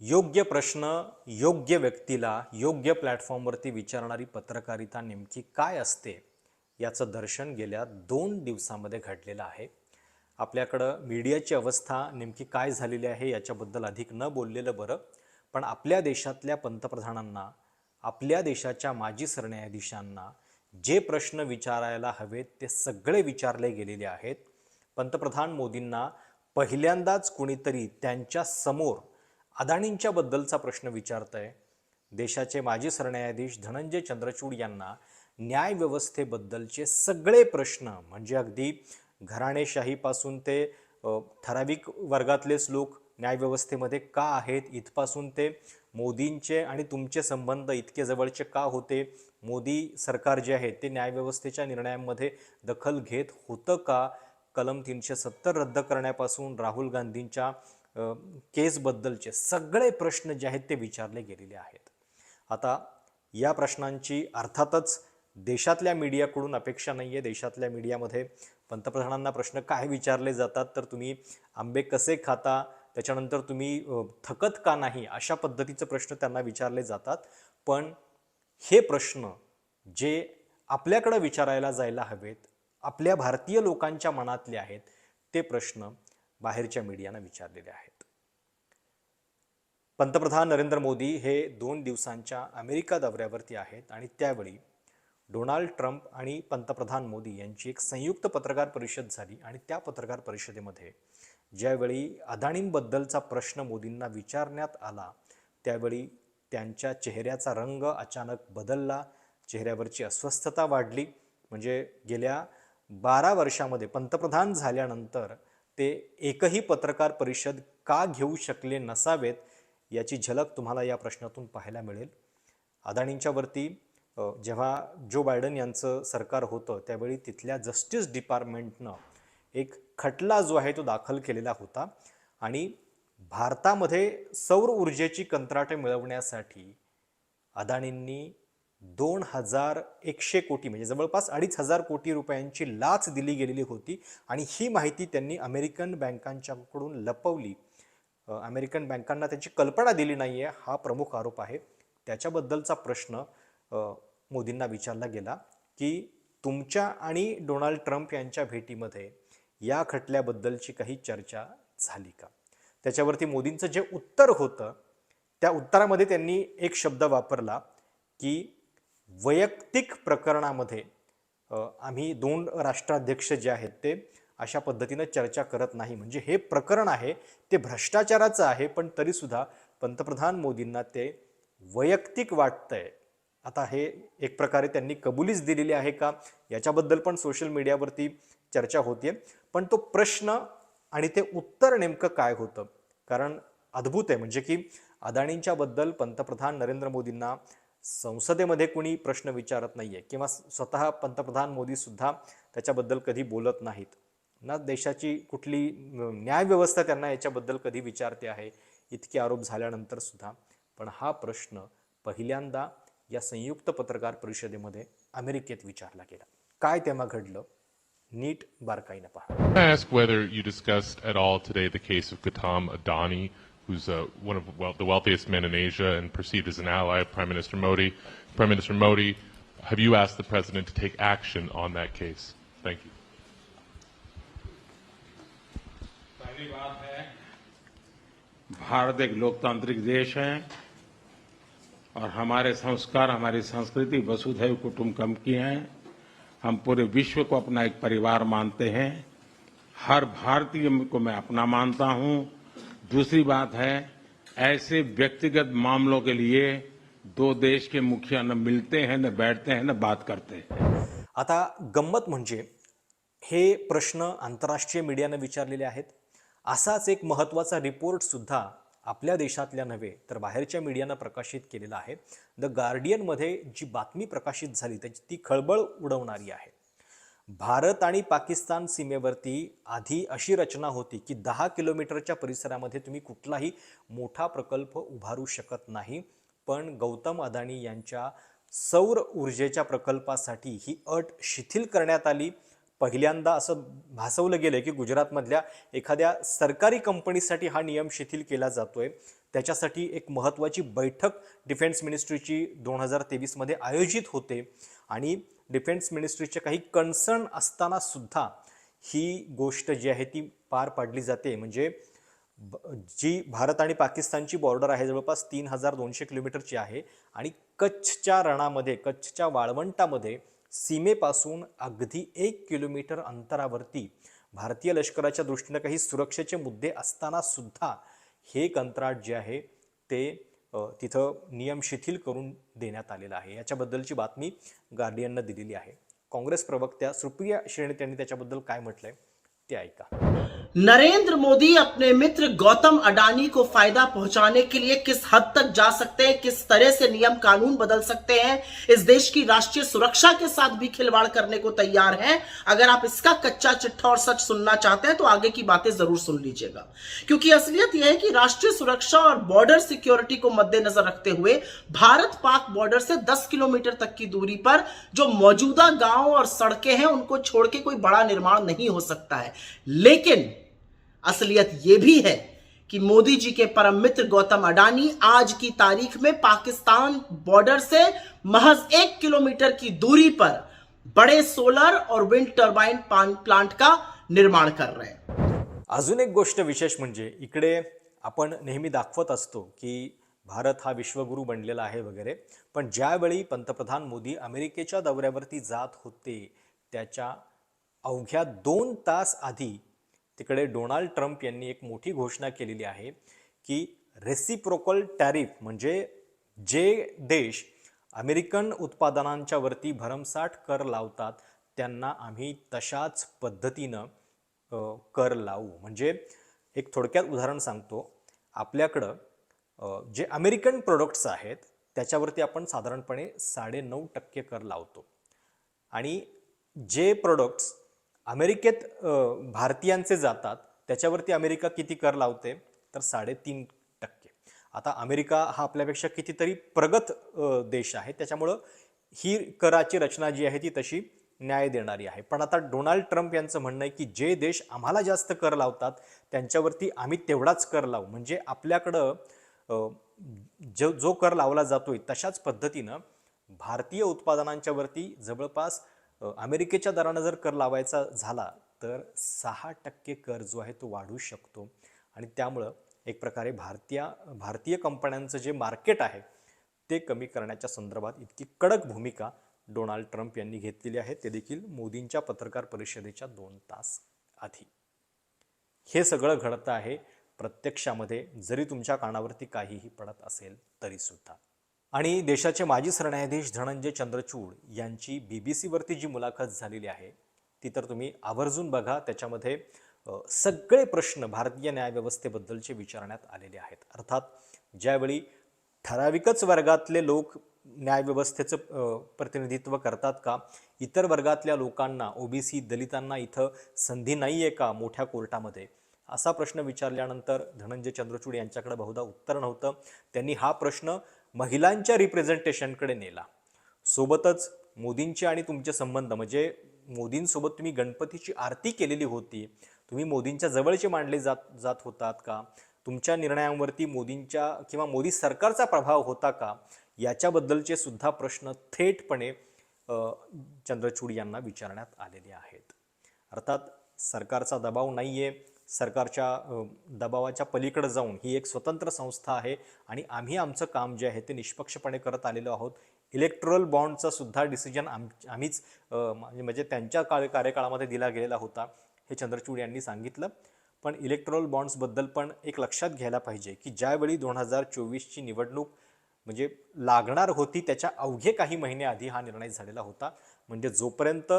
योग्य प्रश्न योग्य व्यक्तीला योग्य प्लॅटफॉर्मवरती विचारणारी पत्रकारिता नेमकी काय असते याचं दर्शन गेल्या दोन दिवसामध्ये घडलेलं आहे. आपल्याकडं मीडियाची अवस्था नेमकी काय झालेली आहे याच्याबद्दल अधिक न बोललेलं बरं पण आपल्या देशातल्या पंतप्रधानांना आपल्या देशाच्या माजी सरन्यायाधीशांना जे प्रश्न विचारायला हवेत ते सगळे विचारले गेलेले आहेत. पंतप्रधान मोदींना पहिल्यांदाच कुणीतरी त्यांच्यासमोर अदाणींच्या बद्दलचा प्रश्न आहे देशाचे माजी सरन्यायाधीश धनंजय चंद्रचूड यांना न्यायव्यवस्थेबद्दलचे सगळे प्रश्न म्हणजे अगदी घराणेशाहीपासून ते ठराविक वर्गातलेच लोक न्यायव्यवस्थेमध्ये का आहेत इथपासून ते मोदींचे आणि तुमचे संबंध इतके जवळचे का होते? मोदी सरकार जे आहे ते न्यायव्यवस्थेच्या निर्णयांमध्ये दखल घेत होतं का? कलम तीनशे सत्तर रद्द करण्यापासून राहुल गांधींच्या केसबद्दलचे सगळे प्रश्न जे आहेत ते विचारले गेलेले आहेत. आता या प्रश्नांची अर्थातच देशातल्या मीडियाकडून अपेक्षा नाही आहे देशातल्या मीडियामध्ये पंतप्रधानांना प्रश्न काय विचारले जातात तर तुम्ही आंबे कसे खाता त्याच्यानंतर तुम्ही थकत का नाही अशा पद्धतीचे प्रश्न त्यांना विचारले जातात. पण हे प्रश्न जे आपल्याकडं विचारायला जायला हवेत आपल्या भारतीय लोकांच्या मनातले आहेत ते प्रश्न बाहेरच्या मीडियानं विचारलेले आहेत. पंतप्रधान नरेंद्र मोदी हे दोन दिवसांच्या अमेरिका दौऱ्यावरती आहेत आणि त्यावेळी डोनाल्ड ट्रम्प आणि पंतप्रधान मोदी यांची एक संयुक्त पत्रकार परिषद झाली आणि त्या पत्रकार परिषदेमध्ये ज्यावेळी अदाणींबद्दलचा प्रश्न मोदींना विचारण्यात आला त्यावेळी त्यांच्या चेहऱ्याचा रंग अचानक बदलला चेहऱ्यावरची अस्वस्थता वाढली. म्हणजे गेल्या बारा वर्षामध्ये पंतप्रधान झाल्यानंतर ते एकही पत्रकार परिषद का घेऊ शकले नसावेत याची झलक तुम्हाला या प्रश्नातून पाहायला मिळेल. अदाणींच्या वरती जेव्हा जो बायडन यांचं सरकार होतं त्यावेळी तिथल्या जस्टिस डिपार्टमेंटनं एक खटला जो आहे तो दाखल केलेला होता आणि भारतामध्ये सौर ऊर्जेची कंत्राटे मिळवण्यासाठी अदाणींनी दोन हजार एकशे कोटी म्हणजे जवळपास अडीच हजार कोटी रुपयांची लाच दिली गेलेली होती आणि ही माहिती त्यांनी अमेरिकन बँकांच्याकडून लपवली. अमेरिकन बँकांना त्याची कल्पना दिली नाही आहे हा प्रमुख आरोप आहे. त्याच्याबद्दलचा प्रश्न मोदींना विचारला गेला की तुमच्या आणि डोनाल्ड ट्रम्प यांच्या भेटीमध्ये या खटल्याबद्दलची काही चर्चा झाली का? त्याच्यावरती मोदींचं जे उत्तर होतं त्या उत्तरामध्ये त्यांनी एक शब्द वापरला की वैयक्तिक प्रकरणामध्ये आम्ही दोन राष्ट्राध्यक्ष जे आहेत ते अशा पद्धतीनं चर्चा करत नाही. म्हणजे हे प्रकरण आहे ते भ्रष्टाचाराचं आहे पण तरीसुद्धा पंतप्रधान मोदींना ते वैयक्तिक वाटतंय. आता हे एक प्रकारे त्यांनी कबुलीच दिलेली आहे का याच्याबद्दल पण सोशल मीडियावरती चर्चा होतीये. पण तो प्रश्न आणि ते उत्तर नेमकं काय होतं? कारण अद्भुत आहे. म्हणजे की अदाणींच्याबद्दल पंतप्रधान नरेंद्र मोदींना संसदेमध्ये कुणी प्रश्न विचारत नाही आहे किंवा स्वतः पंतप्रधान मोदीसुद्धा त्याच्याबद्दल कधी बोलत नाहीत. ना देशाची कुठली न्यायव्यवस्था त्यांना याच्याबद्दल कधी विचारते आहे इतके आरोप झाल्यानंतर सुद्धा. पण हा प्रश्न पहिल्यांदा या संयुक्त पत्रकार परिषदेमध्ये अमेरिकेत विचारला गेला. काय तेव्हा घडलं? नीट बारकाईनं पहा. Who's uh, one of well, the wealthiest men in Asia and perceived as an ally of Prime Minister Modi? Prime Minister Modi, have you asked the president to take action on that case? Thank you. है भारत एक लोकतांत्रिक देश है और हमारे संस्कार हमारी संस्कृति वसुधैव कुटुंबकम की है हम पूरे विश्व को अपना एक परिवार मानते हैं हर भारतीय को मैं अपना मानता हूँ दूसरी बात है ऐसे व्यक्तिगत मामलों के लिए दो देश के मुखिया न मिलते हैं न बैठते हैं न बात करते हैं। आता गंमत म्हणजे हे प्रश्न आंतरराष्ट्रीय मीडियानं विचारलेले आहेत. असाच एक महत्त्वाचा रिपोर्टसुद्धा आपल्या देशातल्या नव्हे तर बाहेरच्या मीडियानं प्रकाशित केलेला आहे. द गार्डियनमध्ये जी बातमी प्रकाशित झाली त्याची ती खळबळ उडवणारी आहे. भारत आणि पाकिस्तान सीमेवरती आधी अशी रचना होती की दहा किलोमीटरच्या परिसरामध्ये तुम्ही कुठलाही मोठा प्रकल्प उभारू शकत नाही. पण गौतम अदानी यांच्या सौर ऊर्जेच्या प्रकल्पासाठी ही अट शिथिल करण्यात आली. पहिल्यांदा असं भासवलं गेलं की गुजरातमधल्या एखाद्या सरकारी कंपनीसाठी हा नियम शिथिल केला जातोय. त्याच्यासाठी एक महत्त्वाची बैठक डिफेन्स मिनिस्ट्रीची दोन हजार तेवीसमध्ये आयोजित होते. आणि डिफेन्स मिनिस्ट्रीचे काही कन्सर्न असताना सुद्धा ही गोष्ट जी आहे ती पार पाडली जाते. म्हणजे ब- जी भारत आणि पाकिस्तानची बॉर्डर आहे जवळपास तीन हजार दोनशे किलोमीटरची आहे आणि कच्छच्या रणामध्ये कच्छच्या वाळवंटामध्ये सीमेपासून अगदी एक किलोमीटर अंतरावरती भारतीय लष्कराच्या दृष्टीनं काही सुरक्षेचे मुद्दे असताना सुद्धा हे कंत्राट जे आहे ते तिथं नियम शिथिल करून देण्यात आलेला आहे. याच्याबद्दलची बातमी गार्डियननं दिलेली आहे. काँग्रेस प्रवक्त्या सुप्रिया श्रेणी त्यांनी त्याच्याबद्दल काय म्हटलंय ते ऐका. नरेंद्र मोदी अपने मित्र गौतम अडानी को फ़ायदा पहुँचाने के लिए किस हद तक जा सकते हैं, किस तरह से नियम कानून बदल सकते हैं, इस देश की राष्ट्रीय सुरक्षा के साथ भी खिलवाड़ करने को तैयार हैं। अगर आप इसका कच्चा चिट्ठा और सच सुनना चाहते हैं तो आगे की बातें ज़रूर सुन लीजिएगा। क्योंकि असलियत यह है कि राष्ट्रीय सुरक्षा और बॉर्डर सिक्योरिटी को मद्देनजर रखते हुए भारत पाक बॉर्डर से 10 किलोमीटर तक की दूरी पर जो मौजूदा गाँव और सड़कें हैं, उनको छोड़ के कोई बड़ा निर्माण नहीं हो सकता है। लेकिन असलियत यह भी है कि मोदी जी के परम मित्र गौतम अडानी आज की तारीख में पाकिस्तान बॉर्डर से महज एक किलोमीटर की दूरी पर बड़े सोलर और विंड टर्बाइन प्लांट का निर्माण कर रहे हैं। अजून एक गोष्ट विशेष म्हणजे इकडे आपण नेहमी दाखवत असतो की भारत हा विश्वगुरु बनलेला आहे वगैरे पण ज्यावेळी पंतप्रधान मोदी अमेरिकेच्या दौऱ्यावरती जात होते त्याच्या अवघ्या दोन तास आधी तिकडे डोनाल्ड ट्रम्प यांनी एक मोठी घोषणा केलेली आहे की रेसिप्रोकल टॅरिफ म्हणजे जे देश अमेरिकन उत्पादनांच्या वरती भरमसाठ कर लावतात त्यांना आम्ही तशाच पद्धतीनं कर लावू. म्हणजे एक थोडक्यात उदाहरण सांगतो. आपल्याकडं जे अमेरिकन प्रोडक्ट्स आहेत त्याच्यावरती आपण साधारणपणे साडेनऊ टक्के कर लावतो. आणि जे प्रोडक्ट्स अमेरिकेत भारतीयांचे जातात. त्याच्यावरती अमेरिका किती कर लावते? तर साडेतीन टक्के. आता अमेरिका हा आपल्यापेक्षा कितीतरी प्रगत देश आहे. त्याच्यामुळं ही कराची रचना जी आहे ती तशी न्याय देणारी आहे. पण आता डोनाल्ड ट्रम्प यांचं म्हणणं आहे की जे देश आम्हाला जास्त कर लावतात त्यांच्यावरती आम्ही तेवढाच कर लावू. म्हणजे आपल्याकडं जो जो कर लावला जातोय तशाच पद्धतीनं भारतीय उत्पादनांच्यावरती जवळपास अमेरिकेच्या दरानं जर कर लावायचा झाला तर सहा टक्के कर जो आहे तो वाढू शकतो. आणि त्यामुळं एक प्रकारे भारतीय भारतीय कंपन्यांचं जे मार्केट आहे ते कमी करण्याच्या संदर्भात इतकी कडक भूमिका डोनाल्ड ट्रम्प यांनी घेतलेली आहे. ते देखील मोदींच्या पत्रकार परिषदेच्या दोन तास आधी. हे सगळं घडतं आहे प्रत्यक्षामध्ये जरी तुमच्या कानावरती काहीही पडत असेल तरीसुद्धा. आणि देशाचे माजी सरन्यायाधीश धनंजय चंद्रचूड यांची बी बी सीवरती जी मुलाखत झालेली आहे ती तर तुम्ही आवर्जून बघा. त्याच्यामध्ये सगळे प्रश्न भारतीय न्यायव्यवस्थेबद्दलचे विचारण्यात आलेले आहेत. अर्थात ज्यावेळी ठराविकच वर्गातले लोक न्यायव्यवस्थेचं प्रतिनिधित्व करतात का? इतर वर्गातल्या लोकांना ओबीसी दलितांना इथं संधी नाही आहे का मोठ्या कोर्टामध्ये? असा प्रश्न विचारल्यानंतर धनंजय चंद्रचूड यांच्याकडे बहुधा उत्तर नव्हतं. त्यांनी हा प्रश्न महिलांच्या रिप्रेझेंटेशनकडे नेला. सोबतच मोदींचे आणि तुमचे संबंध म्हणजे मोदींसोबत तुम्ही गणपतीची आरती केलेली होती. तुम्ही मोदींच्या जवळचे मांडले जात जात होतात का? तुमच्या निर्णयांवरती मोदींच्या किंवा मोदी सरकारचा प्रभाव होता का? याच्याबद्दलचे सुद्धा प्रश्न थेटपणे चंद्रचूड यांना विचारण्यात आलेले आहेत. अर्थात सरकारचा दबाव नाही आहे सरकारच्या दबावाच्या पलीकडे जाऊन ही एक स्वतंत्र संस्था आहे आणि आम्ही आमचं काम जे आहे ते निष्पक्षपणे करत आलेलो आहोत. इलेक्ट्रल बॉन्डचा सुद्धा डिसिजन आम आम्हीच म्हणजे म्हणजे त्यांच्या काळ कार्यकाळामध्ये दिला गेलेला होता हे चंद्रचूड यांनी सांगितलं. पण इलेक्ट्रॉल बॉन्ड्सबद्दल पण एक लक्षात घ्यायला पाहिजे की ज्यावेळी दोन हजार चोवीसची निवडणूक म्हणजे लागणार होती त्याच्या अवघे काही महिने आधी हा निर्णय झालेला होता. म्हणजे जोपर्यंत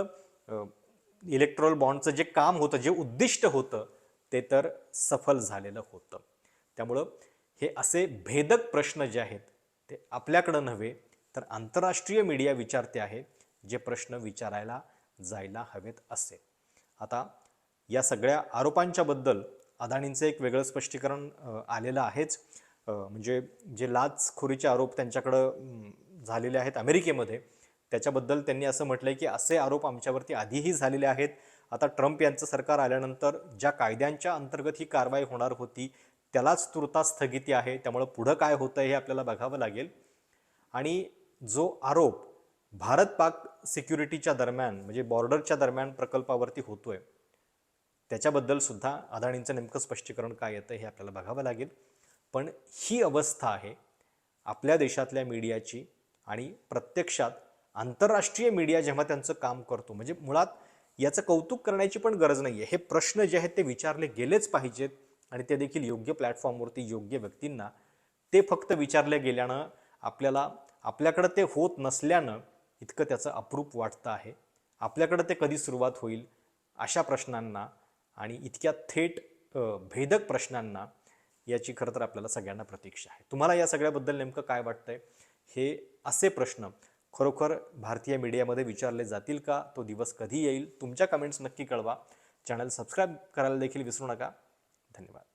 इलेक्ट्रॉल बॉन्डचं जे काम होतं जे उद्दिष्ट होतं ते तर सफल झालेलं होतं. त्यामुळं हे असे भेदक प्रश्न जे आहेत ते आपल्याकडं नव्हे तर आंतरराष्ट्रीय मीडिया विचारते आहे जे प्रश्न विचारायला जायला हवेत असे. आता या सगळ्या आरोपांच्याबद्दल अदाणींचं एक वेगळं स्पष्टीकरण आलेलं आहेच. म्हणजे जे लाचखोरीचे आरोप त्यांच्याकडं झालेले आहेत अमेरिकेमध्ये त्याच्याबद्दल त्यांनी असं म्हटलंय की असे आरोप आमच्यावरती आधीही झालेले आहेत. आता ट्रम्प यांचं सरकार आल्यानंतर ज्या कायद्यांच्या अंतर्गत ही कारवाई होणार होती त्यालाच तुर्तास स्थगिती आहे. त्यामुळं पुढं काय होतं हे आपल्याला बघावं लागेल. आणि जो आरोप भारत पाक सिक्युरिटीच्या दरम्यान म्हणजे बॉर्डरच्या दरम्यान प्रकल्पावरती होतोय त्याच्याबद्दल सुद्धा अदाणींचं नेमकं स्पष्टीकरण काय येतं हे आपल्याला बघावं लागेल. पण ही अवस्था आहे आपल्या देशातल्या मीडियाची आणि प्रत्यक्षात आंतरराष्ट्रीय मीडिया जेव्हा त्यांचं काम करतो म्हणजे मुळात याचं कौतुक करण्याची पण गरज नाही आहे हे प्रश्न जे आहेत ते विचारले गेलेच पाहिजेत आणि ते देखील योग्य प्लॅटफॉर्मवरती योग्य व्यक्तींना ते फक्त विचारले गेल्यानं आपल्याला आपल्याकडं ते होत नसल्यानं इतकं त्याचं अप्रूप वाटतं आहे. आपल्याकडं ते कधी सुरुवात होईल अशा प्रश्नांना आणि इतक्या थेट भेदक प्रश्नांना याची खरं तर आपल्याला सगळ्यांना प्रतीक्षा आहे. तुम्हाला या सगळ्याबद्दल नेमकं काय वाटतंय? हे असे प्रश्न खरोखर भारतीय मीडियामध्ये विचारले जातील का? तो दिवस कधी येईल? तुमच्या कमेंट्स नक्की कळवा. चॅनल सबस्क्राईब करायला देखील विसरू नका. धन्यवाद.